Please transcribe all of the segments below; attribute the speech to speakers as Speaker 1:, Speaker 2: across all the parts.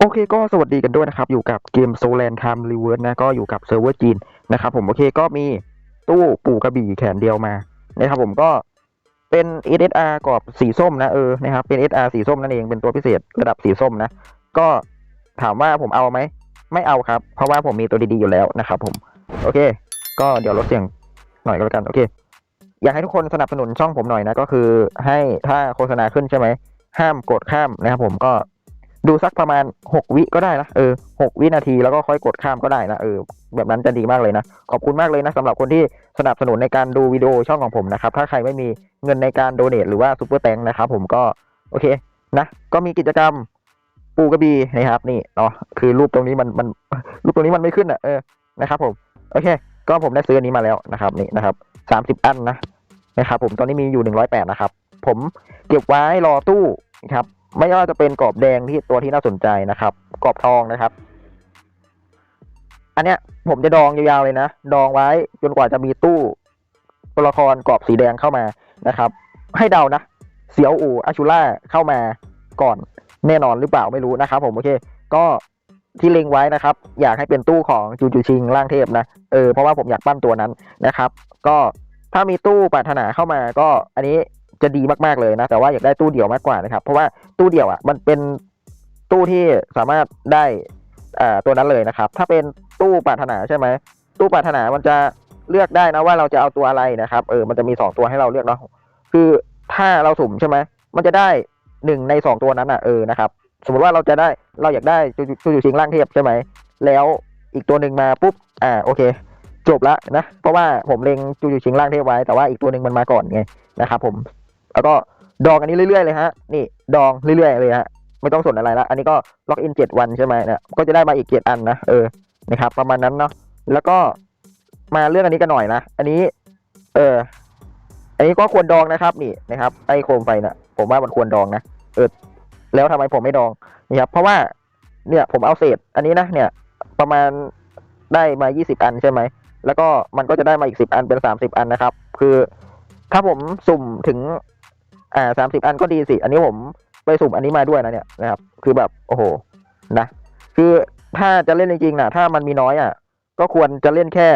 Speaker 1: โอเคก็สวัสดีกันด้วยนะครับ อยู่กับเกมโซแลน Time Reverse นะ ก็อยู่กับเซิร์ฟเวอร์จีนนะครับผมโอเคก็มีตู้ปู่กระบี่แขนเดียวมานะครับผมก็เป็น SSR กรอบสีส้มนะเออนะครับเป็น SR สีส้มนั่นเองเป็นตัวพิเศษระดับสีส้มนะ ก็ถามว่าผมเอาไหม ไม่เอาครับ เพราะว่าผมมีตัวดีๆอยู่แล้วนะครับผม โอเค ก็เดี๋ยวลดเสียงหน่อยก็แล้วกันโอเค อยากให้ทุกคนสนับสนุนช่องผมหน่อยนะ ก็คือให้ถ้าโฆษณาขึ้นใช่ไหมห้ามกดข้ามนะครับผมก็ ดูสักประมาณ6วิก็ได้นะเออหกวินาทีแล้วก็ค่อยกดข้ามก็ได้นะเออแบบนั้นจะดีมากเลยนะ ขอบคุณมากเลยนะสำหรับคนที่สนับสนุนในการดูวิดีโอช่องของผมนะครับ ถ้าใครไม่มีเงินในการโดเนทหรือว่าซูเปอร์แตงนะครับผมก็โอเคนะก็มีกิจกรรมปูกระบี่นะครับ นี่เนาะคือรูปตรงนี้มันมันรูปตรงนี้มันไม่ขึ้นอะเออนะครับ ผมโอเค ก็ผมได้ซื้ออันนี้มาแล้วนะครับ นี่นะครับสามสิบอันนะนะครับ ผมตอนนี้มีอยู่หนึ่งร้อยแปดนะครับ ผมเก็บไว้รอตู้นะครับ ไม่ว่าจะเป็นกรอบแดงที่ตัวที่น่าสนใจนะครับ กรอบทองนะครับ อันเนี้ยผมจะดองยาวๆเลยนะ ดองไว้จนกว่าจะมีตู้ตัวละครกรอบสีแดงเข้ามานะครับ ให้เดานะ เสียวอูอาชูล่าเข้ามาก่อนแน่นอนหรือเปล่าไม่รู้นะครับ ผมโอเค ก็ที่เล็งไว้นะครับ อยากให้เป็นตู้ของจูจูชิงล่างเทพนะเออเพราะว่าผมอยากปั้นตัวนั้นนะครับ ก็ถ้ามีตู้ปรารถนาเข้ามาก็อันนี้ จะดีมากๆเลยนะ แต่ว่าอยากได้ตู้เดี่ยวมากกว่านะครับ เพราะว่าตู้เดี่ยวอะมันเป็นตู้ที่สามารถได้ตัวนั้นเลยนะครับ ถ้าเป็นตู้ปรารถนาใช่ไหมตู้ปรารถนามันจะเลือกได้นะว่าเราจะเอาตัวอะไรนะครับ เออ มันจะมีสองตัวให้เราเลือกเนาะ คือถ้าเราสุ่มใช่ไหม มันจะได้หนึ่งในสองตัวนั้นอะ เออ นะครับ สมมติว่าเราจะได้ เราอยากได้จูจูจูชิงล่างเทพใช่ไหม แล้วอีกตัวหนึ่งมาปุ๊บ อ่า โอเค จบละนะ เพราะว่าผมเล็งจูจูชิงล่างเทพไว้ แต่ว่าอีกตัวหนึ่งมันมาก่อนไงนะครับผม แล้วก็ดองอันนี้เรื่อยๆเลยฮะ นี่ดองเรื่อยๆเลยฮะ ไม่ต้องสนอะไรละ อันนี้ก็ล็อกอินเจ็ดวันใช่ไหมเนี่ยก็จะได้มาอีกเจ็ดอันนะ เออ นะครับ ประมาณนั้นเนาะ แล้วก็มาเรื่องอันนี้กันหน่อยนะ อันนี้ เออ อันนี้ก็ควรดองนะครับ นี่นะครับ ไอโคมไฟน่ะ ผมว่ามันควรดองนะ เออ แล้วทำไมผมไม่ดอง นี่ครับ เพราะว่า เนี่ย ผมเอาเศษ อันนี้นะ เนี่ย ประมาณได้มายี่สิบอันใช่ไหม แล้วก็มันก็จะได้มาอีกสิบอันเป็นสามสิบอันนะครับ คือ ถ้าผมสุ่มถึง อ่าสามสิบอันก็ดีสิ อันนี้ผมไปสุ่มอันนี้มาด้วยนะเนี่ยนะครับ คือแบบโอ้โหนะ คือถ้าจะเล่นจริงๆนะถ้ามันมีน้อยอะ ก็ควรจะเล่นแค่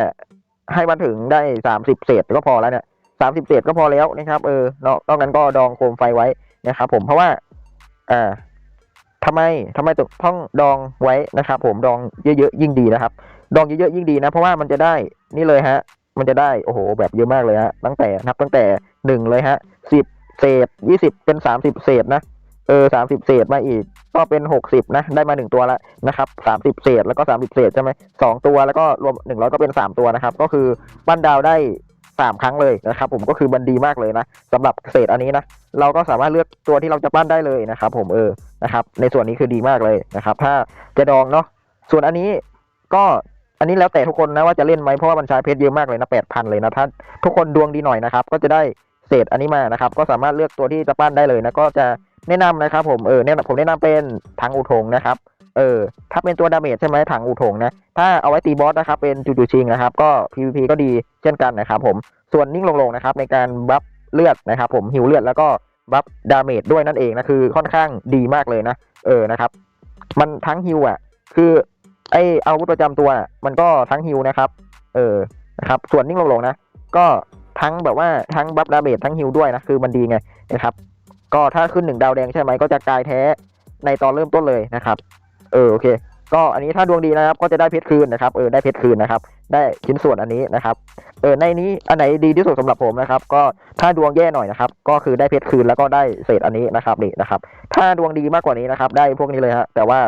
Speaker 1: ให้มันถึงได้สามสิบเศษก็พอแล้วเนี่ยสามสิบเศษก็พอแล้วนะครับเออนอกนอกนั้นก็ดองโคมไฟไว้นะครับผมเพราะว่าอ่าทำไมทำไมต้องดองไว้นะครับ ผมดองเยอะๆยิ่งดีนะครับ ดองเยอะๆยิ่งดีนะ เพราะว่ามันจะได้นี่เลยฮะ มันจะได้โอ้โห แบบเยอะมากเลยฮะตั้งแต่นับตั้งแต่หนึ่งเลยฮะสิบ เศษยี่สิบเป็นสามสิบเศษนะเออสามสิบเศษมาอีก ก็เป็นหกสิบนะ ได้มาหนึ่งตัวและนะครับสามสิบเศษแล้วก็สามสิบเศษใช่ไหมสองตัวแล้วก็รวมหนึ่งร้อยก็เป็นสามตัวนะครับ ก็คือปั้นดาวได้สามครั้งเลยนะครับ ผมก็คือบันดีมากเลยนะสำหรับเศษอันนี้นะเราก็สามารถเลือกตัวที่เราจะปั้นได้เลยนะครับ ผมเออนะครับ ในส่วนนี้คือดีมากเลยนะครับ ถ้าจะดองเนาะส่วนอันนี้ก็อันนี้แล้วแต่ทุกคนนะว่าจะเล่นไหมเพราะว่ามันใช้เพชรเยอะมากเลยนะแปดพันเลยนะถ้าทุกคนดวงดีหน่อยนะครับ ก็จะได้ เศษอันนี้มานะครับ ก็สามารถเลือกตัวที่จะปั้นได้เลยนะก็จะแนะนำนะครับ ผมเออแนะนำผมแนะนำเป็นถังอุทงนะครับเออถ้าเป็นตัวดาเมจใช่ไหมถังอุทงนะถ้าเอาไว้ตีบอสนะครับเป็นจูจูชิงนะครับก็ PVP ก็ดีเช่นกันนะครับ ผมส่วนนิ่งลงๆนะครับในการบัฟเลือดนะครับ ผมหิวเลือดแล้วก็บัฟดาเมจด้วยนั่นเองนะคือค่อนข้างดีมากเลยนะเออนะครับ มันทั้งฮิวอะ คือไออาวุธประจำตัวมันก็ทั้งฮิวนะครับ เออนะครับ ส่วนนิ่งลงๆนะ ก็ ทั้งแบบว่าทั้งบัฟดาเมจทั้งฮิวด้วยนะ คือมันดีไงนะครับ ก็ถ้าขึ้นหนึ่งดาวแดงใช่ไหมก็จะกลายแท้ในตอนเริ่มต้นเลยนะครับ เออโอเค ก็อันนี้ถ้าดวงดีนะครับ ก็จะได้เพชรคืนนะครับเออได้เพชรคืนนะครับ ได้ชิ้นส่วนอันนี้นะครับ เออในนี้อันไหนดีที่สุดสำหรับผมนะครับ ก็ถ้าดวงแย่หน่อยนะครับ ก็คือได้เพชรคืนแล้วก็ได้เศษอันนี้นะครับนี่นะครับ ถ้าดวงดีมากกว่านี้นะครับ ได้พวกนี้เลยฮะแต่ว่า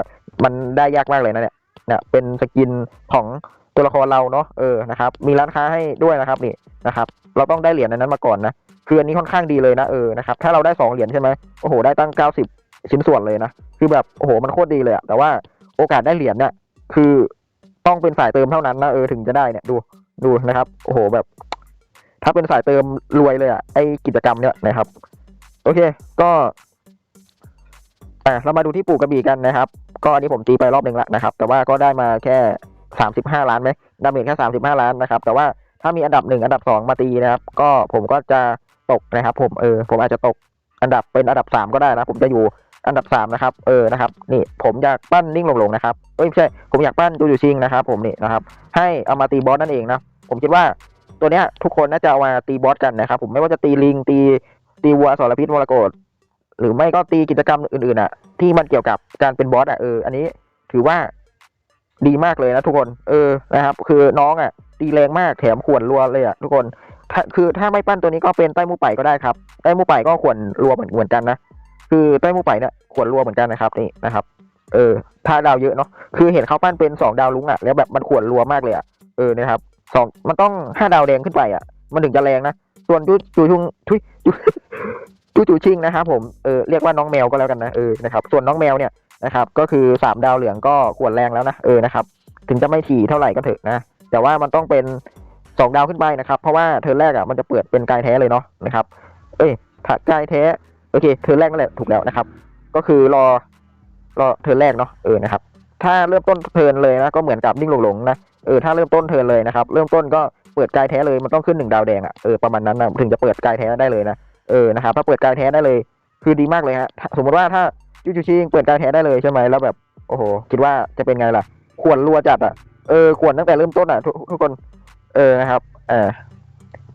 Speaker 1: มันได้ยากมากเลยนะเนี่ยเนี่ยเป็นสกินของ ตัวละครเราเนาะเออนะครับ มีร้านค้าให้ด้วยนะครับนี่นะครับ เราต้องได้เหรียญในนั้นมาก่อนนะคืออันนี้ค่อนข้างดีเลยนะเออนะครับถ้าเราได้สองเหรียญใช่ไหมโอ้โหได้ตั้งเก้าสิบชิ้นส่วนเลยนะคือแบบโอ้โหมันโคตรดีเลยอะแต่ว่าโอกาสได้เหรียญเนี่ยคือต้องเป็นสายเติมเท่านั้นนะเออถึงจะได้เนี่ยดูดูนะครับโอ้โหแบบ ถ้าเป็นสายเติมรวยเลยอะไอกิจกรรมเนี่ยนะครับ โอเคก็อะเรามาดูที่ปู่กระบี่กันนะครับ ก็อันนี้ผมตีไปรอบหนึ่งแล้วนะครับ แต่ว่าก็ได้มาแค่ สามสิบห้าล้านไหมดาเมจแค่สามสิบห้าล้านนะครับ แต่ว่าถ้ามีอันดับหนึ่งอันดับสองมาตีนะครับ ก็ผมก็จะตกนะครับ ผมเออผมอาจจะตกอันดับเป็นอันดับสามก็ได้นะ ผมจะอยู่อันดับสามนะครับ เออนะครับ นี่ผมอยากปั้นนิ่งหลงๆนะครับเอ้ยไม่ใช่ผมอยากปั้นจูจูชิงนะครับ ผมนี่นะครับ ให้เอามาตีบอสนั่นเองนะผมคิดว่าตัวเนี้ยทุกคนน่าจะเอามาตีบอสกันนะครับ ผมไม่ว่าจะตีลิงตีตีวัวสรพิษมรกตหรือไม่ก็ตีกิจกรรมอื่นๆอะ ที่มันเกี่ยวกับการเป็นบอสอะเอออันนี้ถือว่า ดีมากเลยนะทุกคน เออนะครับ คือน้องอะตีแรงมากแถมขวนรัวเลยอะทุกคนถ้าคือถ้าไม่ปั้นตัวนี้ก็เป็นใต้มูไป่ก็ได้ครับใต้มูไป่ก็ขวนรัวเหมือนเหมือนกันนะคือใต้มูไป่เนี่ยขวนรัวเหมือนกันนะครับนี่นะครับ เออ ถ้าดาวเยอะเนาะคือเห็นเขาปั้นเป็นสองดาวลุ้งอะแล้วแบบมันขวนรัวมากเลยอะเออนะครับสองมันต้องห้าดาวแดงขึ้นไปอะ มันถึงจะแรงนะส่วนจูจูชุงทุยจูจูจูชิงนะครับผมเออเรียกว่าน้องแมวก็แล้วกันนะเออนะครับส่วนน้องแมวเนี่ย นะครับ ก็คือสามดาวเหลืองก็ขวนแรงแล้วนะเออนะครับ ถึงจะไม่ถี่เท่าไหร่ก็เถอะนะ แต่ว่ามันต้องเป็นสองดาวขึ้นไปนะครับ เพราะว่าเทอร์นแรกอะมันจะเปิดเป็นกายแท้เลยเนาะนะครับ เอ้ยถ้ากายแท้โอเคเทอร์นแรกนั่นแหละถูกแล้วนะครับ ก็คือรอรอเทอร์นแรกเนาะเออนะครับ ถ้าเริ่มต้นเทินเลยนะก็เหมือนกับนิ่งหลงๆนะเออถ้าเริ่มต้นเทินเลยนะครับ เริ่มต้นก็เปิดกายแท้เลยมันต้องขึ้นหนึ่งดาวแดงอะเออประมาณนั้นนะถึงจะเปิดกายแท้ได้เลยนะเออนะครับถ้าเปิดกายแท้ได้เลย คือดีมากเลยฮะสมมติว่าถ้า จูจูชิงเปิดกายแท้ได้เลยใช่ไหมแล้วแบบ โอ้โห คิดว่าจะเป็นไงล่ะ ขวนรัวจัดอะ เออ ขวนตั้งแต่เริ่มต้นอะ ทุกทุกคน เออนะครับเออ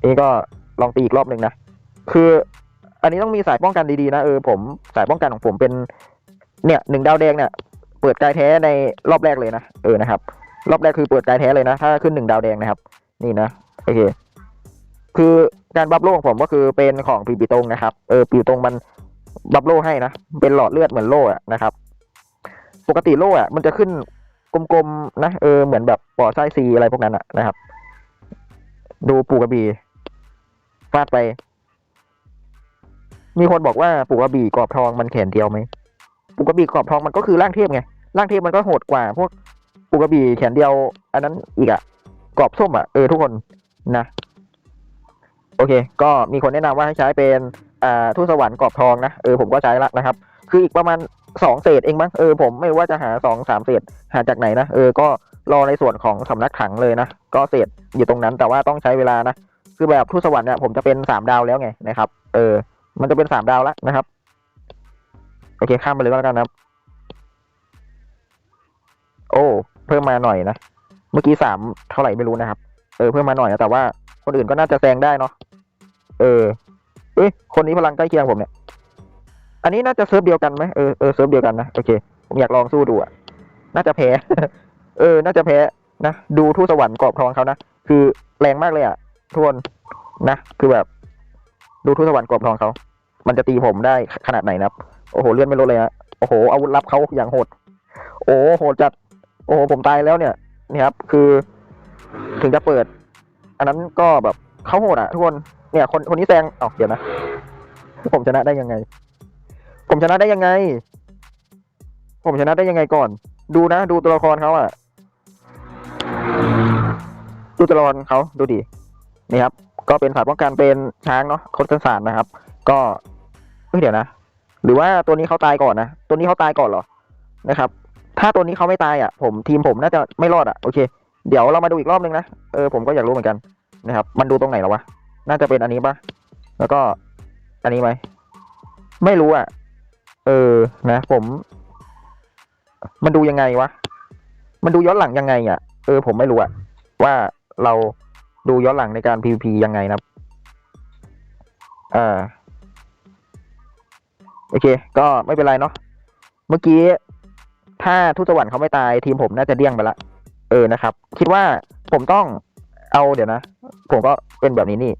Speaker 1: นี่ก็ลองตีอีกรอบหนึ่งนะ คือ อันนี้ต้องมีสายป้องกันดีๆนะ เออ ผมสายป้องกันของผมเป็น เนี่ยหนึ่งดาวแดงเนี่ย เปิดกายแท้ในรอบแรกเลยนะ เออ นะครับ รอบแรกคือเปิดกายแท้เลยนะ ถ้าขึ้นหนึ่งดาวแดงนะครับ นี่นะ โอเค คือการบัฟโลของผมก็คือเป็นของปีปีตรงนะครับ เออ ปีตรงมัน บัฟโลให้นะ เป็นหลอดเลือดเหมือนโล่อะนะครับ ปกติโล่อะมันจะขึ้นกลมๆนะเออเหมือนแบบปอไส้ซีอะไรพวกนั้นอะนะครับ ดูปูกระบี่ฟาดไป มีคนบอกว่าปูกระบี่กรอบทองมันแขนเดียวไหมปูกระบี่กรอบทองมันก็คือร่างเทพไงร่างเทพมันก็โหดกว่า พวกปูกระบี่แขนเดียว อันนั้นอีกอะกรอบส้มอะเออทุกคนนะ โอเค ก็มีคนแนะนำว่าให้ใช้เป็น อ่าทูตสวรรค์กรอบทองนะเออผมก็ใช้ละนะครับ คืออีกประมาณสองเศษเองมั้งเออผมไม่ว่าจะหาสองสามเศษหาจากไหนนะเออก็รอในส่วนของสำนักถังเลยนะ ก็เศษอยู่ตรงนั้นแต่ว่าต้องใช้เวลานะ คือแบบทูตสวรรค์เนี่ยผมจะเป็นสามดาวแล้วไงนะครับ เออ มันจะเป็นสามดาวแล้วนะครับ โอเคข้ามไปเลยก็แล้วกันนะครับ โอ้ เพิ่มมาหน่อยนะ เมื่อกี้สามเท่าไหร่ไม่รู้นะครับ เออเพิ่มมาหน่อยนะแต่ว่าคนอื่นก็น่าจะแซงได้เนาะเออ เอ้ยคนนี้พลังใกล้เคียงผมเนี่ย อันนี้น่าจะเซิร์ฟเดียวกันไหมเออเออเซิร์ฟเดียวกันนะโอเค ผมอยากลองสู้ดูอะน่าจะแพ้ เออ น่าจะแพ้นะ ดูทูตสวรรค์กรอบทองเขานะ คือแรงมากเลยอะทุกคนนะ คือแบบ ดูทูตสวรรค์กรอบทองเขา มันจะตีผมได้ขนาดไหนนะครับ โอ้โห เลื่อนไม่ลดเลยฮะ โอ้โห อาวุธลับเขาอย่างโหด โอ้โหดจัด โอ้โห ผมตายแล้วเนี่ย นี่ครับ คือ ถึงจะเปิด อันนั้นก็แบบเขาโหดอะทุกคนเนี่ย คนคนนี้แซงเอ้าเดี๋ยวนะ ผมชนะได้ยังไง ผมชนะได้ยังไง ผมชนะได้ยังไงก่อน ดูนะ ดูตัวละครเขาอะดูตัวละครเขาดูดินี่ครับ ก็เป็นสายป้องกันเป็นช้างเนาะคดสารนะครับ ก็เฮ้ยเดี๋ยวนะ หรือว่าตัวนี้เขาตายก่อนนะ ตัวนี้เขาตายก่อนเหรอ นะครับ ถ้าตัวนี้เขาไม่ตายอะ ผมทีมผมน่าจะไม่รอดอะ โอเค เดี๋ยวเรามาดูอีกรอบนึงนะ เออผมก็อยากรู้เหมือนกันนะครับ มันดูตรงไหนแล้ววะ น่าจะเป็นอันนี้ปะแล้วก็อันนี้ไหม ไม่รู้อะ เออ นะ ผม มันดูยังไงวะ มันดูย้อนหลังยังไงอะ เออ ผมไม่รู้อะ ว่าเราดูย้อนหลังในการ PVP ยังไงนะอ่าโอเค ก็ไม่เป็นไรเนาะ เมื่อกี้ ถ้าทุตสวรรค์เขาไม่ตายทีมผมน่าจะเดี้ยงไปละ เออ นะครับ คิดว่าผมต้องเอาเดี๋ยวนะ ผมก็เป็นแบบนี้นี่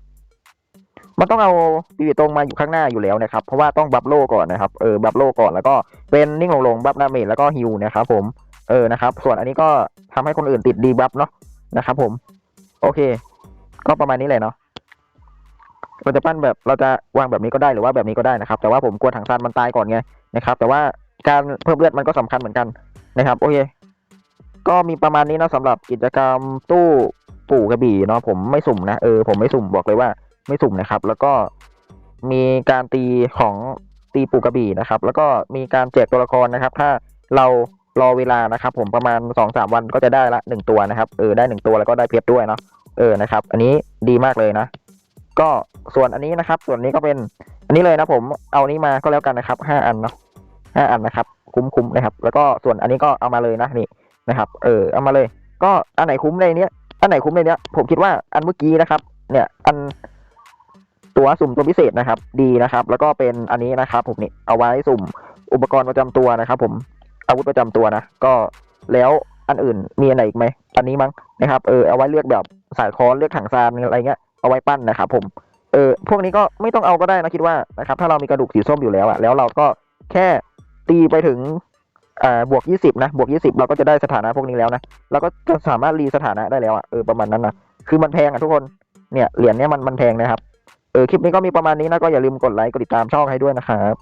Speaker 1: มันต้องเอาปีตรงมาอยู่ข้างหน้าอยู่แล้วนะครับ เพราะว่าต้องบัฟโลก่อนนะครับ เออ บัฟโลก่อนแล้วก็เป็นนิ่งลงๆ บัฟดาเมจแล้วก็ฮิวนะครับผม เออ นะครับ ส่วนอันนี้ก็ทำให้คนอื่นติดดีบัฟเนาะ นะครับผม โอเค ก็ประมาณนี้เลยเนาะเราจะปั้นแบบเราจะวางแบบนี้ก็ได้หรือว่าแบบนี้ก็ได้นะครับ แต่ว่าผมกลัวถังซานมันตายก่อนไงนะครับ แต่ว่าการเพิ่มเลือดมันก็สำคัญเหมือนกันนะครับ โอเค ก็มีประมาณนี้นะสำหรับกิจกรรมตู้ปู่กระบี่เนาะผมไม่สุ่มนะ เออ ผมไม่สุ่มบอกเลยว่า ไม่สุ่มนะครับ แล้วก็มีการตีของตีปูกระบี่นะครับ แล้วก็มีการแจกตัวละครนะครับ ถ้าเรารอเวลานะครับ ผมประมาณสองสามวันก็จะได้ละหนึ่งตัวนะครับเออได้หนึ่งตัวแล้วก็ได้เพชรด้วยเนาะเออนะครับ อันนี้ดีมากเลยนะ ก็ส่วนอันนี้นะครับ ส่วนนี้ก็เป็นอันนี้เลยนะผมเอานี้มาก็แล้วกันนะครับห้าอันเนาะห้าอันนะครับ คุ้มๆนะครับ แล้วก็ส่วนอันนี้ก็เอามาเลยนะนี่นะครับ เออเอามาเลย ก็อันไหนคุ้มในเนี้ยอันไหนคุ้มในเนี้ยผมคิดว่าอันเมื่อกี้นะครับ เนี่ยอัน ตัวสุ่มตัวพิเศษนะครับดีนะครับ แล้วก็เป็นอันนี้นะครับ ผมนี่เอาไว้สุ่มอุปกรณ์ประจำตัวนะครับ ผมอาวุธประจำตัวนะก็แล้วอันอื่นมีอันไหนอีกไหมอันนี้มั้งนะครับเออเอาไว้เลือกแบบสายคอนเลือกถังซานอะไรเงี้ยเอาไว้ปั้นนะครับ ผมเออพวกนี้ก็ไม่ต้องเอาก็ได้นะคิดว่านะครับ ถ้าเรามีกระดูกสีส้มอยู่แล้วอะแล้วเราก็แค่ตีไปถึงอ่าบวกยี่สิบนะบวกยี่สิบเราก็จะได้สถานะพวกนี้แล้วนะเราก็จะสามารถรีสถานะได้แล้วอะเออประมาณนั้นนะคือมันแพงอะทุกคนเนี่ยเหรียญเนี้ยมันมันแพงนะครับ อคลิปนี้ก็มีประมาณนี้นะก็อย่าลืมกดไลค์กดติดตามช่องให้ด้วยนะครับ